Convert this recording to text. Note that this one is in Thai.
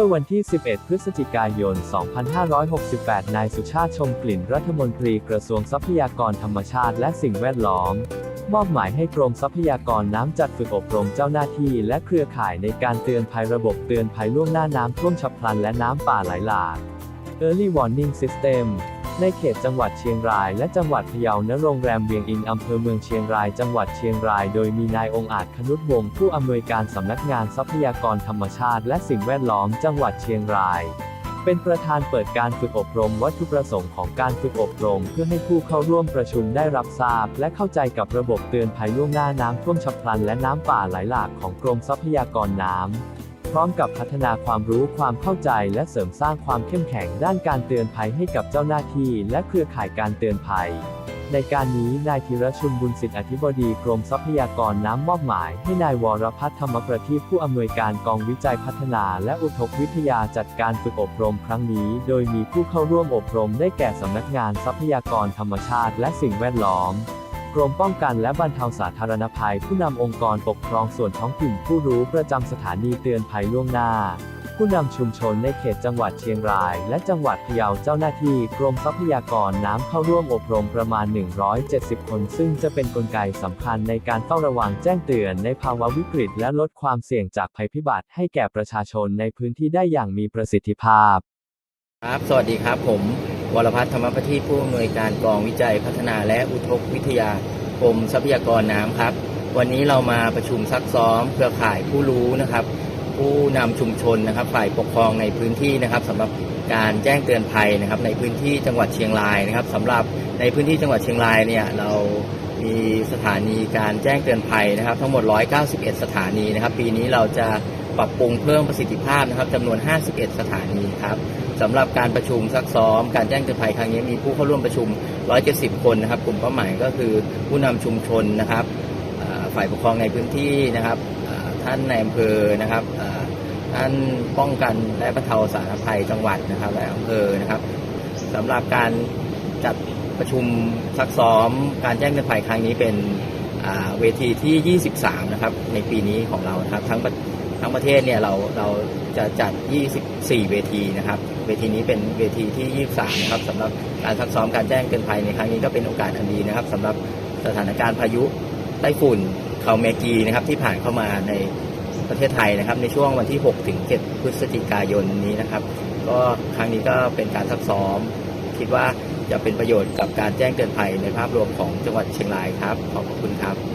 มื่อวันที่ 11 พฤศจิกายน 2568 นายสุชาติชมกลิ่นรัฐมนตรีกระทรวงทรัพยากรธรรมชาติและสิ่งแวดล้อม มอบหมายให้กรมทรัพยากรน้ำจัดฝึกอบรมเจ้าหน้าที่และเครือข่ายในการเตือนภัยระบบเตือนภัยล่วงหน้าน้ำท่วมฉับพลันและน้ำป่าไหลหลาก Early Warning System ในเขตจังหวัดเชียงรายและจังหวัดพะเยาณโรงแรมเวียงอินอำเภอเมืองเชียงรายจังหวัดเชียงรายโดยมีนายองค์อาจคนุษวงศ์ผู้อำนวยการสำนักงานทรัพยากรธรรมชาติ และสิ่งแวดล้อมจังหวัดเชียงรายเป็นประธานเปิดการฝึกอบรมวัตถุประสงค์ของการฝึกอบรม เพื่อให้ผู้เข้าร่วมประชุมได้รับทราบ และเข้าใจกับระบบเตือนภัยล่วงหน้าน้ำท่วมฉับพลันและน้ำป่าไหลหลากของกรมทรัพยากรน้ำ พร้อมกับพัฒนาความรู้ความเข้าใจและเสริมสร้างความเข้มแข็งด้านการเตือนภัยให้กับเจ้าหน้าที่และเครือข่ายการเตือนภัย ในการนี้นายธีรชุนบุญสิทธิอธิบดีกรมทรัพยากรน้ำมอบหมาย ให้นายวรพัฒน์ธรรมประทีปผู้อำนวยการกองวิจัยพัฒนา และอุทกวิทยาจัดการฝึกอบรมครั้งนี้ โดยมีผู้เข้าร่วมอบรมได้แก่สำนักงานทรัพยากรธรรมชาติ และสิ่งแวดล้อม กรมป้องกันและบรรเทาสาธารณภัย ผู้นำองค์กรปกครองส่วนท้องถิ่นผู้รู้ประจำสถานีเตือนภัยล่วงหน้า ผู้นำชุมชนในเขตจังหวัดเชียงราย และจังหวัดพะเยาเจ้าหน้าที่กรมทรัพยากรน้ำเข้าร่วมอบรมประมาณ 170 คน ซึ่งจะเป็นกลไกสำคัญในการเฝ้าระวังแจ้งเตือนในภาวะวิกฤต และลดความเสี่ยงจากภัยพิบัติให้แก่ประชาชนในพื้นที่ได้อย่างมีประสิทธิภาพ ครับ สวัสดีครับผม วรพัฒน์ธรรมประทีปผู้อำนวยการกองวิจัยพัฒนาและอุทกวิทยากรมทรัพยากรน้ำครับ วันนี้เรามาประชุมซักซ้อม เครือข่ายผู้รู้นะครับ ผู้นำชุมชนนะครับ ฝ่ายปกครองในพื้นที่นะครับสำหรับการแจ้งเตือนภัยนะครับ ในพื้นที่จังหวัดเชียงรายนะครับสำหรับในพื้นที่จังหวัดเชียงรายเนี่ยเรามีสถานีการแจ้งเตือนภัยนะครับ ทั้งหมด 191 สถานีนะครับ ปีนี้เราจะ ปรับปรุงเพิ่มประสิทธิภาพนะครับจำนวน 51 สถานีครับสำหรับการประชุมซักซ้อม การแจ้งเตือนภัยครั้งนี้มีผู้เข้าร่วมประชุม 170 คนนะครับ กลุ่มเป้าหมายก็คือผู้นำชุมชนนะครับฝ่ายปกครองในพื้นที่นะครับท่านในอำเภอนะครับท่านป้องกันและบรรเทาสาธารณภัยจังหวัดนะครับและอำเภอนะครับสำหรับการจัดประชุมซักซ้อม การแจ้งเตือนภัยครั้งนี้เป็นเวทีที่ 23 นะครับ ในปีนี้ของเราครับทั้ง ทั้งประเทศเนี่ยเราเราจะจัด 24 เวทีนะครับ เวทีนี้เป็นเวทีที่ 23 นะครับสำหรับการซักซ้อมการแจ้งเตือนภัยในครั้งนี้ก็เป็นโอกาสอันดีนะครับสำหรับสถานการณ์พายุไต้ฝุ่นเขาเมกีนะครับที่ผ่านเข้ามาในประเทศไทยนะครับ ในช่วงวันที่ 6 ถึง 7 พฤศจิกายนนี้นะครับ ก็ครั้งนี้ก็เป็นการซักซ้อม คิดว่าจะเป็นประโยชน์กับการแจ้งเตือนภัยในภาพรวมของจังหวัดเชียงรายครับ ขอบคุณครับ